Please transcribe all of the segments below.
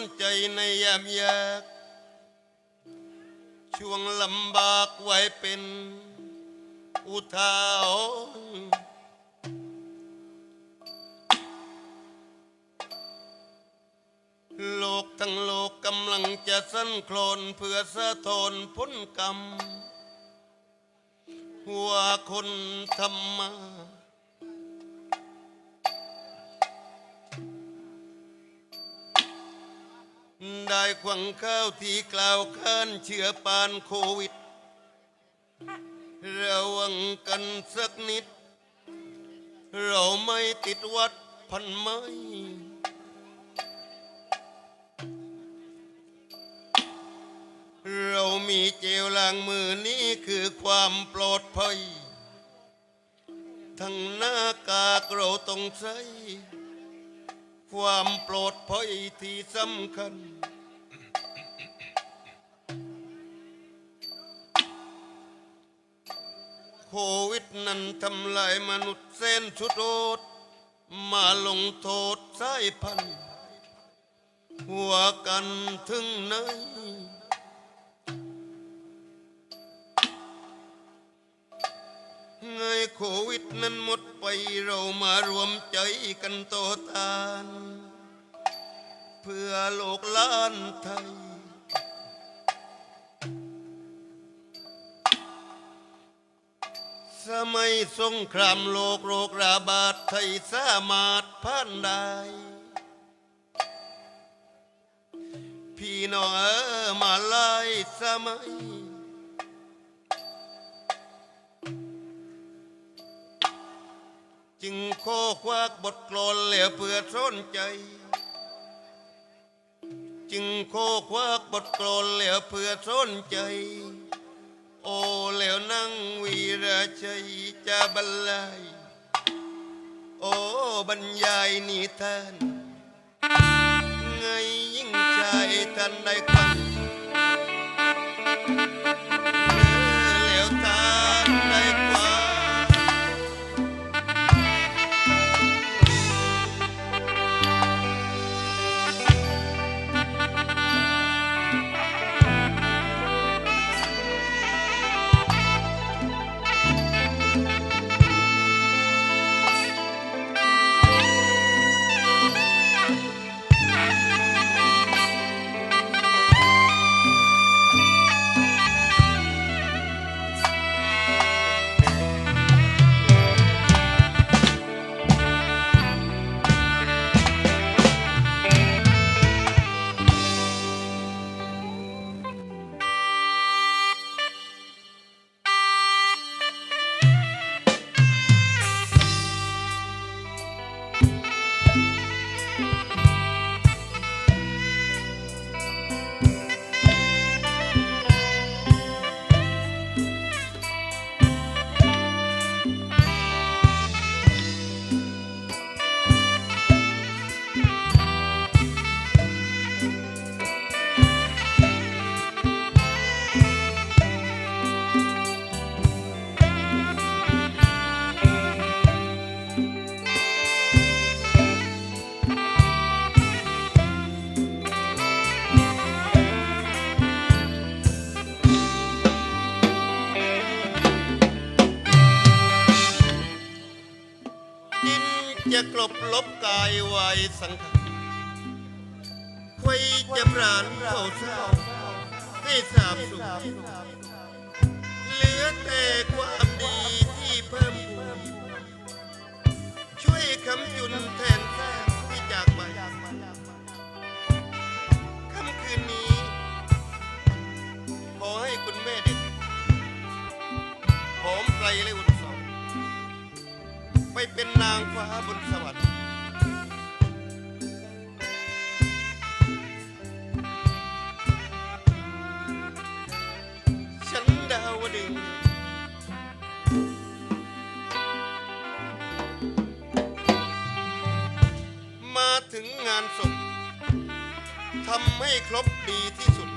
นโซนใจในยามยาก ช่วงลำบากไว้เป็นอุทาหรณ์โลกทั้งโลกกำลังจะสั้นคลอนเพื่อสะทนพ้นกรรม หัวคนทำมา ได้ควังข้าวที่กล่าวค้านเชื้อปานโควิด ระวังกันสักนิด เราไม่ติดวัดพันไม้เรามีเจลล้างมือนี้คือความปลอดภัย ทั้งหน้ากากเราต้องใช้ความปลอดภัยที่สำคัญ โควิดนั้นทำลายมนุษย์เส้นสุดโอดมาลงโทษสายพันธุ์หัวกันถึงไหนเงยโควิดนั้นหมดไปเรามารวมใจกันต่อตาน เพื่อโลกล้านไทย สมัยสงครามโลกโรคระบาดไทยสามารถผ่านได้ พี่น้องเออมาไล่สมัย จึงโคควักบทกลอนเหลือเพื่อสนใจ จึงโคควักบทกลอนเหลือเพื่อสนใจ โอ้แล้วนั่งวีระชัยจะบรรลัยโอ้บรรยายนิทานไงยิ่งใจท่านได้ฟังเนื้อแล้วท่า สังขารควยจะปราณเผาเศร้าให้สาบสูญเหลือแต่ความดีที่เพิ่มพูนช่วยคำจุนแทนแท้ที่จากไปค่ำคืนนี้ ขอให้คุณแม่เด็กหอมไกลและอุ่นสองไปเป็นนางฟ้าบนสวรรค์านศพทำให้ครบดีที่สุด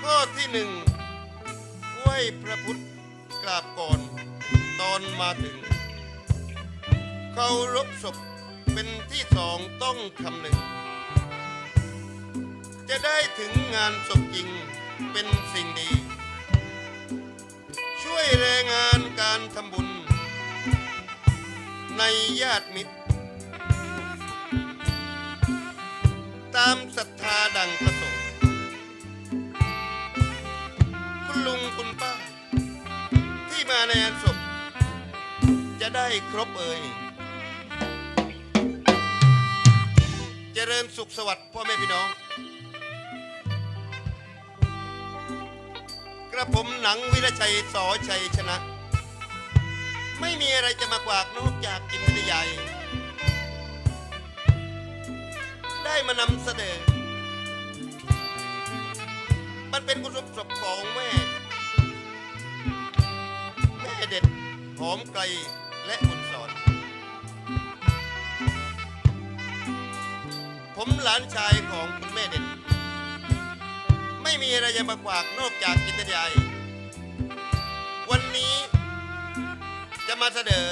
ข้อที่หนึ่งไหวพระพุทธกราบก่อนตอนมาถึง เคารพศพเเป็นที่สองต้องคำหนึ่ง จะได้ถึงงานศพจริงเป็นสิ่งดี ช่วยแรงงานการทำบุญ ในญาติมิตรามศรัทธาดังประสงค์คุณลุงคุณป้า ที่มาในงานศพจะได้ครบเอ่ยเจริญสุขสวัสดิ์พ่อแม่พี่น้อง กระผมหนังวิรชัยสอชัยชนะ ไม่มีอะไรจะมากวากนอกจากกินนิยาย ได้มานำเสนอ มันเป็นกุศลศพของแม่ แม่เด็ดหอมไกลและบุญสอน ผมหลานชายของคุณแม่เด็ด ไม่มีอะไรจะมากวากนอกจากกินนิยายวันนี้จะมาเสนอ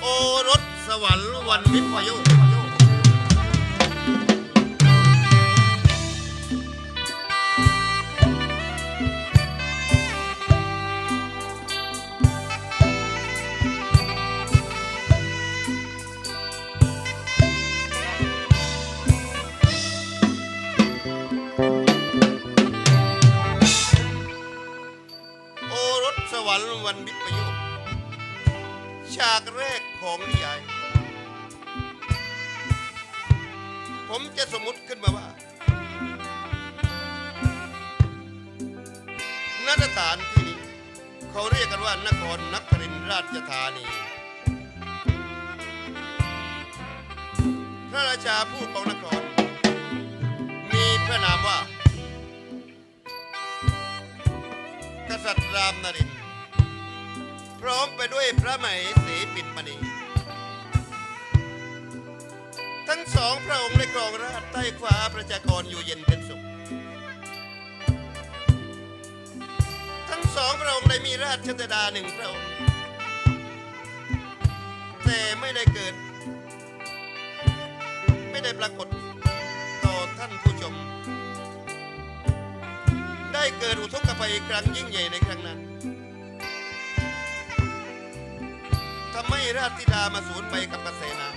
โอรสสวรรค์วันวิปโยานครนครินทร์ราชธานี พระราชาผู้ของนคร มีพระนามว่า กษัตริย์รามนรินพร้อมไปด้วยพระมเหสีปิ่นมณีทั้งสองพระองค์ได้ครองราชใต้ฟ้าประชากรอยู่เย็นเป็น สองพระองค์ได้มีราชชนดาหนึ่งพระองค์ แต่ไม่ได้เกิด ไม่ได้ปรากฏต่อท่านผู้ชม ได้เกิดอุทกภัยครั้งยิ่งใหญ่ในครั้งนั้นทำให้ราชธิดามาสูญไปกับกระแสน้ำ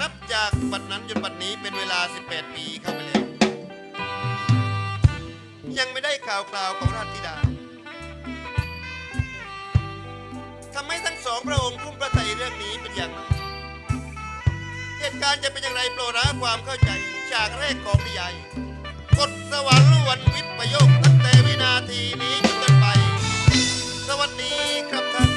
นับจากบัดนั้นจนบัดนี้เป็นเวลา 18 ปีเข้าไปแล้ว ยังไม่ได้ข่าวกล่าวของราชธิดาทำให้ทั้งสองพระองค์พุ่มพระทัยเรื่องนี้เป็นอย่างมากเหตุการณ์จะเป็นอย่างไรโปรดหาความเข้าใจจากแรกของนิยายกดสวรรค์วันวิปโยคตั้งแต่วินาทีนี้เป็นต้นไป สวัสดีครับท่าน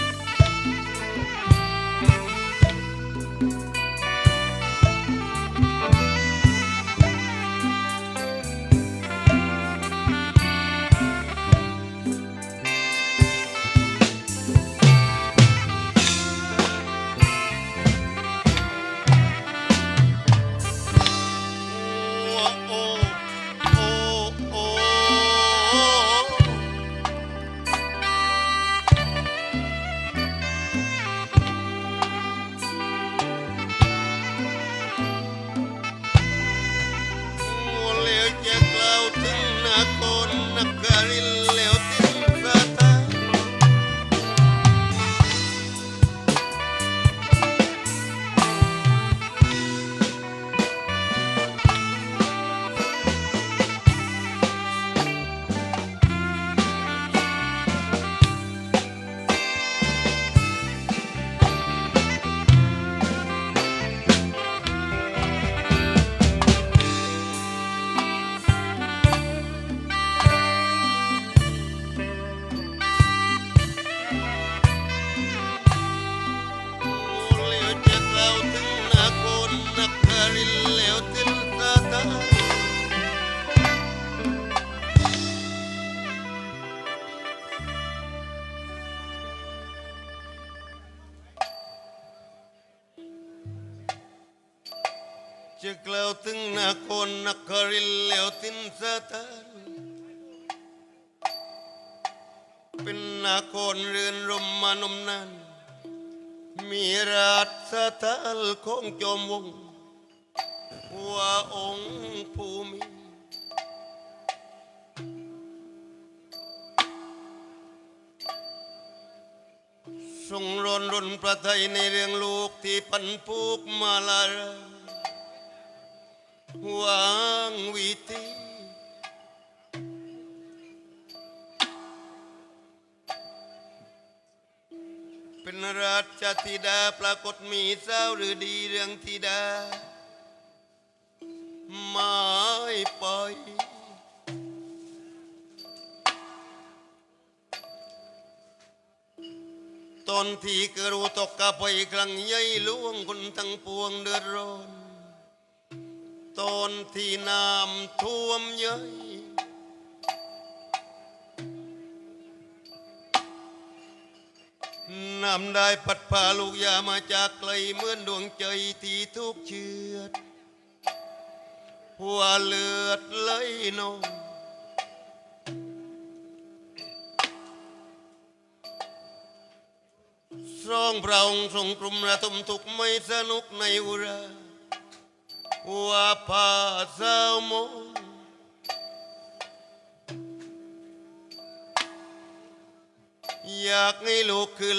จะกล่าวถึงนครนครินทร์แล้วถึงสถานเป็นนครเรือนรมมานมนานมีราชทัลของจอมวงศ์ว่าองค์ภูมิทรงรนรนประไทยในเรื่องลูกที่ปันพูกมาลา ราวางวิธีเป็นราชธิดาปรากฏมีเศร้าหรือดีเรื่องธิดาไม่ปล่อยตอนที่กระรูตกกะไปครั้งใหญ่หลวงคนทั้งปวงเดือดร้อน ตอนที่น้ำท่วมใหญ่น้ำได้พัดพาลูกยามาจากไกลเหมือนดวงใจที่ทุกเชือด หัวเลือดไหลนองร้องพระองค์ทรงกลุ่มระทมทุกไม่สนุกในอุรา ว่าพาสาวมองอยากให้ลูกคื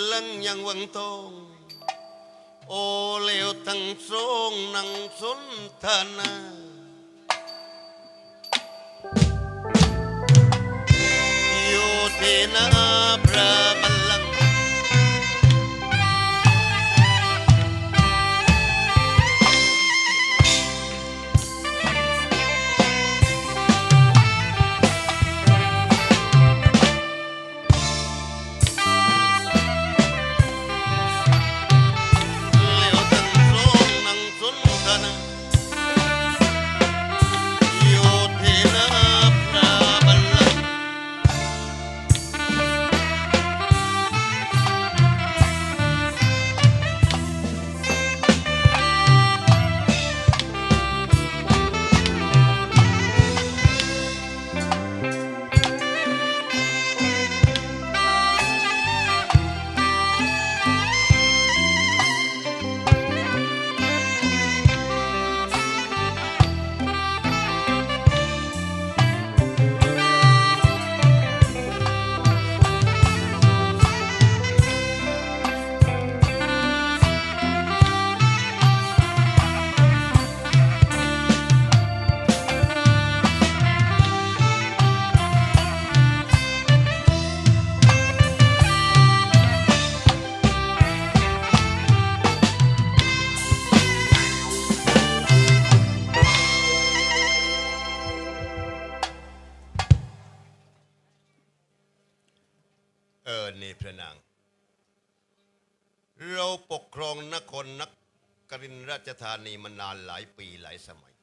ราชธานีมานานหลายปีหลายสมัย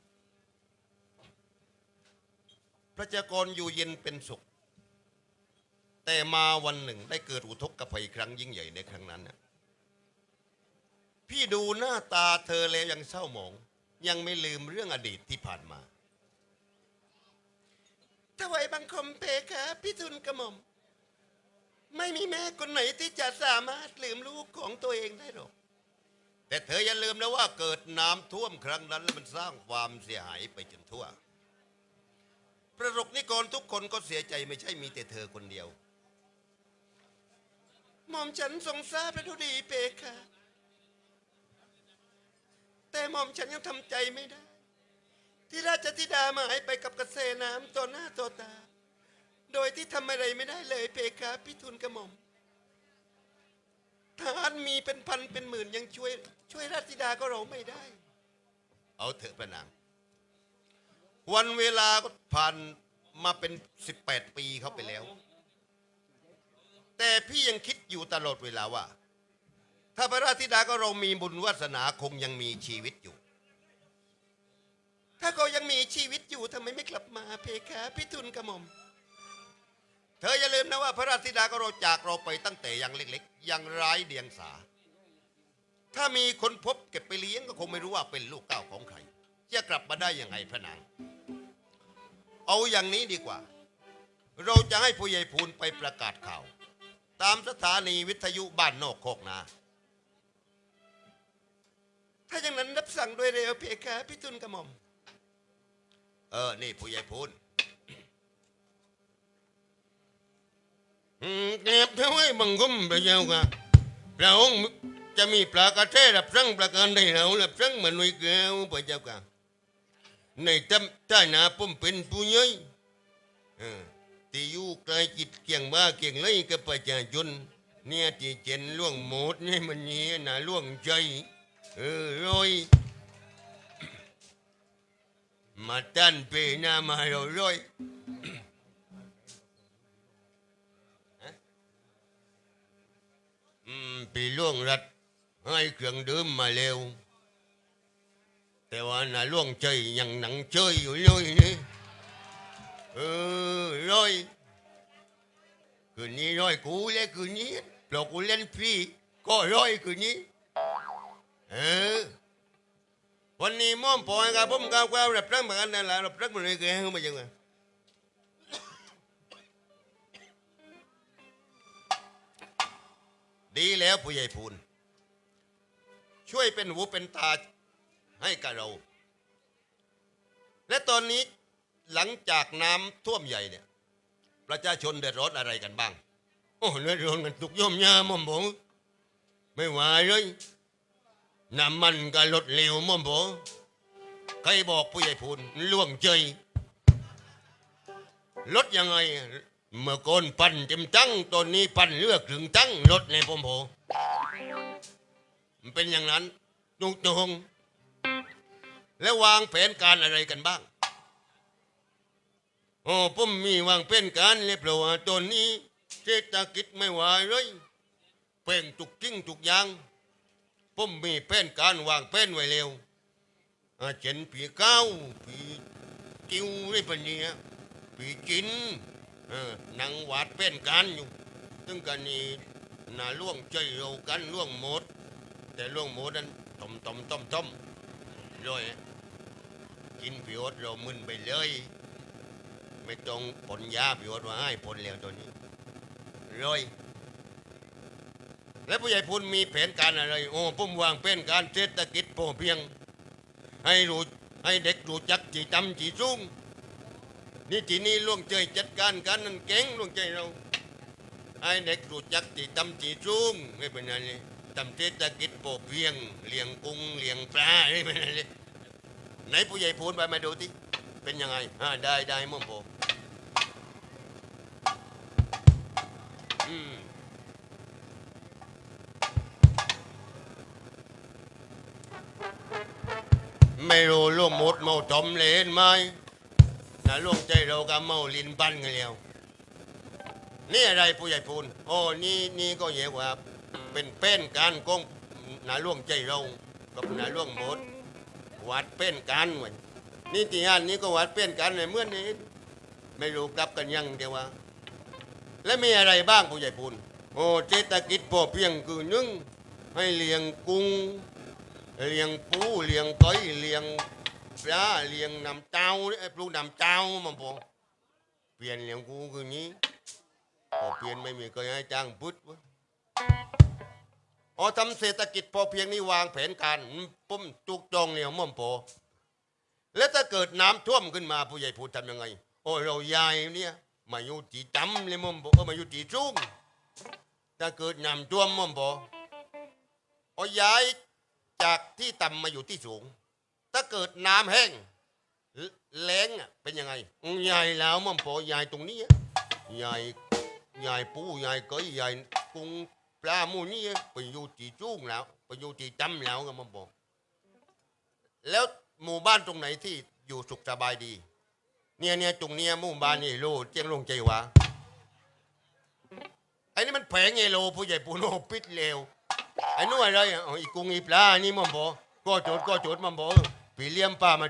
ประชากรอยู่เย็นเป็นสุข แต่มาวันหนึ่งได้เกิดอุทกภัยครั้งยิ่งใหญ่ในครั้งนั้นนะพี่ดูหน้าตาเธอแล้วยังเศร้าหมอง ยังไม่ลืมเรื่องอดีตที่ผ่านมาถวายบังคมเพคะพี่ทุนกระหม่อม ไม่มีแม่คนไหนที่จะสามารถลืมลูกของตัวเองได้หรอก แต่เธออย่าลืมนะว่าเกิดน้ำท่วมครั้งนั้นแล้วมันสร้างความเสียหายไปจนทั่ว ประสบนิกรทุกคนก็เสียใจไม่ใช่มีแต่เธอคนเดียว หม่อมฉันทรงทราบและทุดีเพคะแต่หม่อมฉันยังทำใจไม่ได้ ที่ราชธิดามาหายไปกับกระแสน้ำต่อหน้าต่อตา โดยที่ทำอะไรไม่ได้เลยเพคะพี่ทุนกระหม่อม ทหารมีเป็นพันเป็นหมื่นยังช่วย ช่วยราชธิดาก็เราไม่ได้ เอาเถอะพระนาง วันเวลาก็ผ่านมาเป็นสิบแปดปีเขาไปแล้ว แต่พี่ยังคิดอยู่ตลอดเวลาว่า ถ้าพระราชธิดาก็เรามีบุญวาสนาคงยังมีชีวิตอยู่ ถ้าเขายังมีชีวิตอยู่ทำไมไม่กลับมาเพคะพี่ทุนกระหม่อม เธออย่าลืมนะว่าพระราชธิดาก็เราจากเราไปตั้งแต่ยังเล็กๆ ยังไร้เดียงสา ถ้ามีคนพบเก็บไปเลี้ยงก็คงไม่รู้ว่าเป็นลูกเก้าของใคร จะกลับมาได้ยังไงพระนาง เอาอย่างนี้ดีกว่า เราจะให้ผู้ใหญ่พูนไปประกาศข่าว ตามสถานีวิทยุบ้านนอกโคกนาถ้าอย่างนั้นรับสั่งด้วยเร็วเพคะพี่ทุนกระหม่อม เออ นี่ผู้ใหญ่พูนอืม เก็บเท่าไว้บังกุมพระเจ้าค่ะพระองค์จะมีปลากระเทรับสั่งประการใดเรารับสั่งเหมือนไว้แก้วพระเจ้าค่ะในตำท่านาผมเป็นผู้ใหญ่ออที่อยู่ใกล้จิตเกี่ยงบ้าเกี่ยงเลยกับประชาชนเนี่ยที่เจนล่วงหมดนี่มันนี่นะล่วงใจเออรอยมาตันเปนามาเราร้อยฮะอืม ปีล่วงรัดให้เครื่องดื่มมาเร็ว แต่ว่าน่ะล่วงใจยังหนังเจยอยู่เลยนี่เออร้อยคืนนี้ร้อยกูเลยคืนนี้ปลอกกูเล่นฟรีก็ร้อยคืนนี้ เออวันนี้ม่อมปอยกับผมกับเรารับรักเหมือนกันนั่นแหละรับรักเหมือนกันไม่ยังไง ดีแล้วผู้ใหญ่พูน ช่วยเป็นหูเป็นตาให้กับเรา และตอนนี้หลังจากน้ำท่วมใหญ่เนี่ย ประชาชนเดือดร้อนอะไรกันบ้าง โอ้เดือดร้อนกันทุกย่อมยาม่อมผมไม่ไหวเลยน้ำมันก็ลดเร็วม่อมโบใครบอกผู้ใหญ่พูนล่วงใจลดยังไง เมื่อก่อนปั่นเต็มตั้งตอนนี้ปั่นเลือกถึงตั้งลดในพมโบมันเป็นอย่างนั้นตุกตรงแล้ววางแผนการอะไรกันบ้างโอ้ผมมีวางแผนการเลยเพราะว่าตอนนี้เศรษฐกิจไม่ไหวเลยเพ่งทุกทิ้งทุกอย่างผมมีแผนการวางแผนไว้เร็วอาเจนปีเก้าปีกิ้วได้ปะเนี่ยปีจิน เออนังวาดแผนการอยู่ซึ่งกันนี้น่าล่วงใจเรากันล่วงหมด แต่ล่วงหมดนั้นต้มต้มต้มต้มเลยกินผิวเรามึนไปเลย ไม่ต้องผลยาผิวว่าให้ผลแล้วตัวนี้เลยแล้วผู้ใหญ่พูนมีแผนการอะไร โอ้ผมวางแผนการเศรษฐกิจพอเพียง ให้รู้ให้เด็กรู้จักจีจำจีสูง นี่ที่นี้ล่วงใจจัดการกันนั่นเก่งล่วงใจเราให้เด็กรู้จักจีจำจีสูงไม่เป็นไรเลยทำเศรษฐกิจพอเพียงเลี้ยงกุ้งเลี้ยงปลาไม่เป็นไรเลยไหนผู้ใหญ่พูนไปมาดูที่เป็นยังไงอ่าได้ได้มั่งผมอืมไม่รู้ล่วงหมดเมาจอมเลนไหม นะล่วงใจเราก็เมาลินปันกันแล้วนี่อะไรผู้ใหญ่พูนโอ้นี่นี่ก็เยอะกว่าเป็นเป้นการกงนาล่วงใจเรากับนาล่วงหมดวัดเป้นการไว้นี่ที่อันนี้ก็วัดเป้นการในเมื่อนี้ ไม่รู้กลับกันยังเดียวว่า และมีอะไรบ้างผู้ใหญ่พูนโอ้เศรษฐกิจพอเพียงคือนึ่งให้เลี้ยงกุ้งเลี้ยงปูเลี้ยงก้อยเลี้ยง ปลาเลี้ยงน้ำเต้าไอ้ปลูกน้ำเต้ามันพอเปลี่ยนเลี้ยงกูคือนี้พอเปลี่ยนไม่มีใครให้จ้างพุทธวะอ๋อทำเศรษฐกิจพอเพียงนี้วางแผนการปุ่มจุกจองเนี่ยมั่มพอแล้วถ้าเกิดน้ำท่วมขึ้นมาผู้ใหญ่พูดทำยังไง โอ้เรายายเนี่ยมาอยู่ที่ต่ำเลยมั่มพอเออมาอยู่ที่สูงถ้าเกิดน้ำท่วมมั่มพอโอ้ยายจากที่ต่ำมาอยู่ที่สูง ถ้าเกิดน้ำแห้งแล้งอะเป็นยังไงใหญ่แล้วมันพอใหญ่ตรงนี้ใหญ่ใหญ่ปูใหญ่ก้อยใหญ่กุ้งปลาหมูนี่ไปอยู่ที่สูงแล้วไปอยู่ที่ต่ำแล้วก็มันบอก แล้วหมู่บ้านตรงไหนที่อยู่สุขสบายดี เนี่ยเนี่ยตรงเนี้ยหมู่บ้านนี่โลเจียงลงใจวาไอ้นี่มันแผงไงโลผู้ใหญ่ปูโนปิดเร็วไอ้นู่นอะไรอะอ๋ออีกุ้งอีปลานี่มันบอกก็โจดก็โจดมันบอก ปีเลี้ยมป้าม